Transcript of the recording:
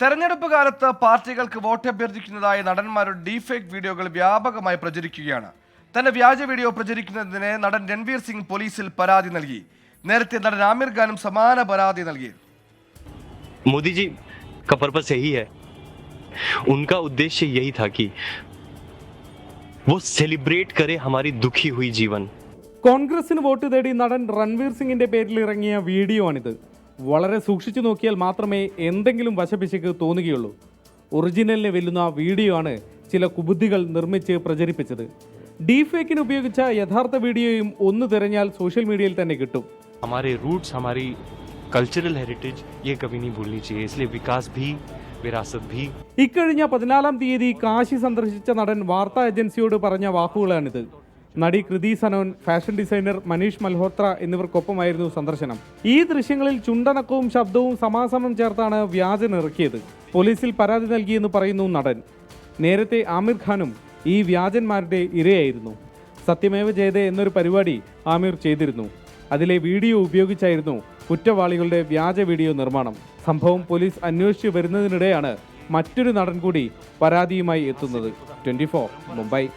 തെരഞ്ഞെടുപ്പ് കാലത്ത് പാർട്ടികൾക്ക് വോട്ട് അഭ്യർത്ഥിക്കുന്നതായി നടന്മാരുടെ ഡീഫേക്ക് വീഡിയോകൾ വ്യാപകമായി പ്രചരിക്കുകയാണ് തന്റെ വ്യാജ വീഡിയോ പ്രചരിക്കുന്നതിന് നടൻ രൺവീർ സിംഗ് പോലീസിൽ പരാതി നൽകി നേരത്തെ നടൻ ആമിർ ഖാനും സമാന പരാതി നൽകി मोदी जी का पर्पस यही है उनका उद्देश्य यही था कि वो सेलिब्रेट करे हमारी दुखी हुई जीवन കോൺഗ്രസിന് വോട്ട് തേടി നടൻ രൺവീർ സിംഗിന്റെ പേരിൽ ഇറങ്ങിയ വീഡിയോ ആണിത് വളരെ സൂക്ഷിച്ചു നോക്കിയാൽ മാത്രമേ എന്തെങ്കിലും വശപിശക്ക് തോന്നുകയുള്ളൂ ഒറിജിനലിനെ വെല്ലുന്ന വീഡിയോ ആണ് ചില കുബുദ്ധികൾ നിർമ്മിച്ച് പ്രചരിപ്പിച്ചത് ഡീഫേക്കിന് ഉപയോഗിച്ച യഥാർത്ഥ വീഡിയോയും ഒന്ന് തിരഞ്ഞാൽ സോഷ്യൽ മീഡിയയിൽ തന്നെ കിട്ടും हमारे रूट्स हमारी कल्चरल हेरिटेज ये कभी नहीं भूलनी चाहिए इसलिए विकास भी विरासत भी ഇക്കഴിഞ്ഞ പതിനാലാം തീയതി കാശി സന്ദർശിച്ച നടൻ വാർത്താ ഏജൻസിയോട് പറഞ്ഞ വാക്കുകളാണിത് നടി കൃതി സനോൻ ഫാഷൻ ഡിസൈനർ മനീഷ് മൽഹോത്ര എന്നിവർക്കൊപ്പമായിരുന്നു സന്ദർശനം. ഈ ദൃശ്യങ്ങളിൽ ചുണ്ടനക്കവും ശബ്ദവും സമാസമം ചേർത്താണ് വ്യാജൻ ഇറക്കിയത്. പോലീസിൽ പരാതി നൽകിയെന്ന് പറയുന്നു നടൻ. നേരത്തെ ആമിർ ഖാനും ഈ വ്യാജന്മാരുടെ ഇരയായിരുന്നു. സത്യമേവ ജയതേ എന്നൊരു പരിപാടി ആമിർ ചെയ്തിരുന്നു. അതിലെ വീഡിയോ ഉപയോഗിച്ചായിരുന്നു കുറ്റവാളികളുടെ വ്യാജ വീഡിയോ നിർമ്മാണം. സംഭവം പോലീസ് അന്വേഷിച്ചു വരുന്നതിനിടെയാണ് മറ്റൊരു നടൻ കൂടി പരാതിയുമായി എത്തുന്നത്. ട്വന്റി മുംബൈ.